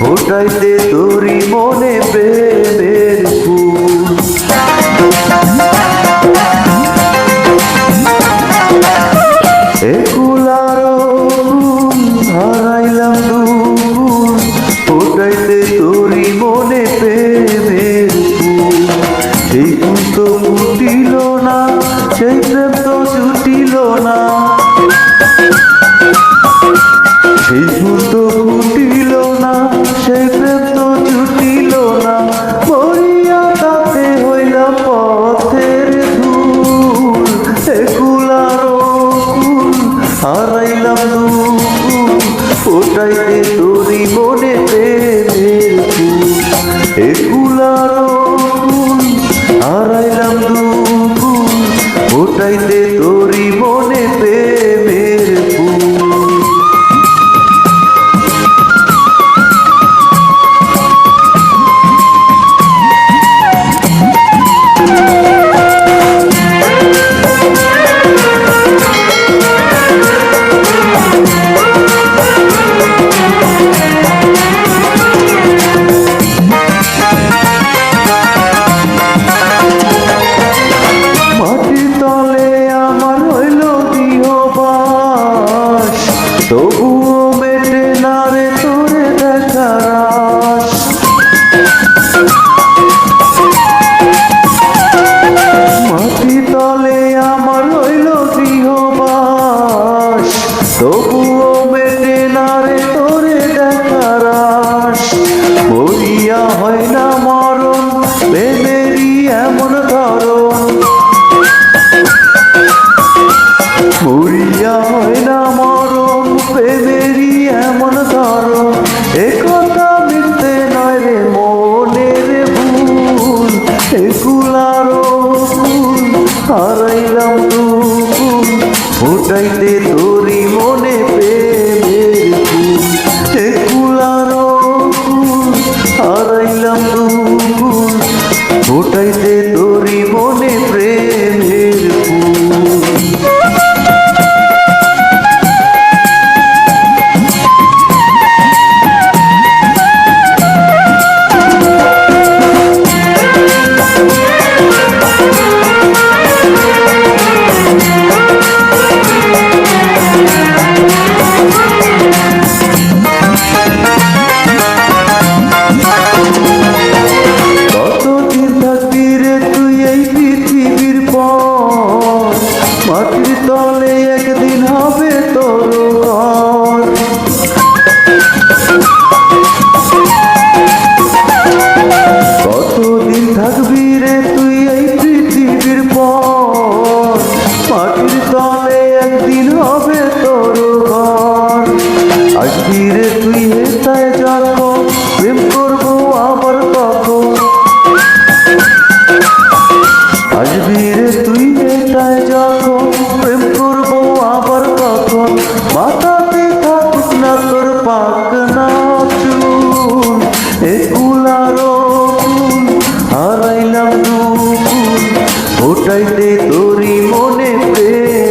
ফোটাইতে তোরি মনে సారైలందు పూటైతే একথা মিটতে নয় রে মনের ভুল এগুলারও ফুল হারাইলাম ফুটাইতে তোরি মনে পেয়ে পাকনা চুল এগুলারও ফুল হারাইলাম দুকুল ওটাইতে তোরি মনে প্রেম।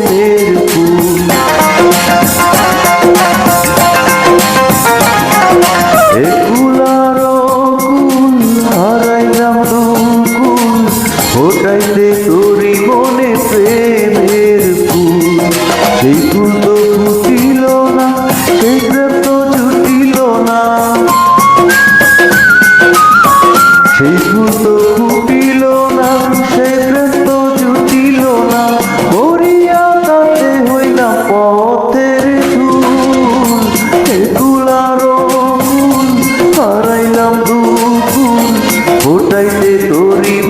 கண்டு துரிவு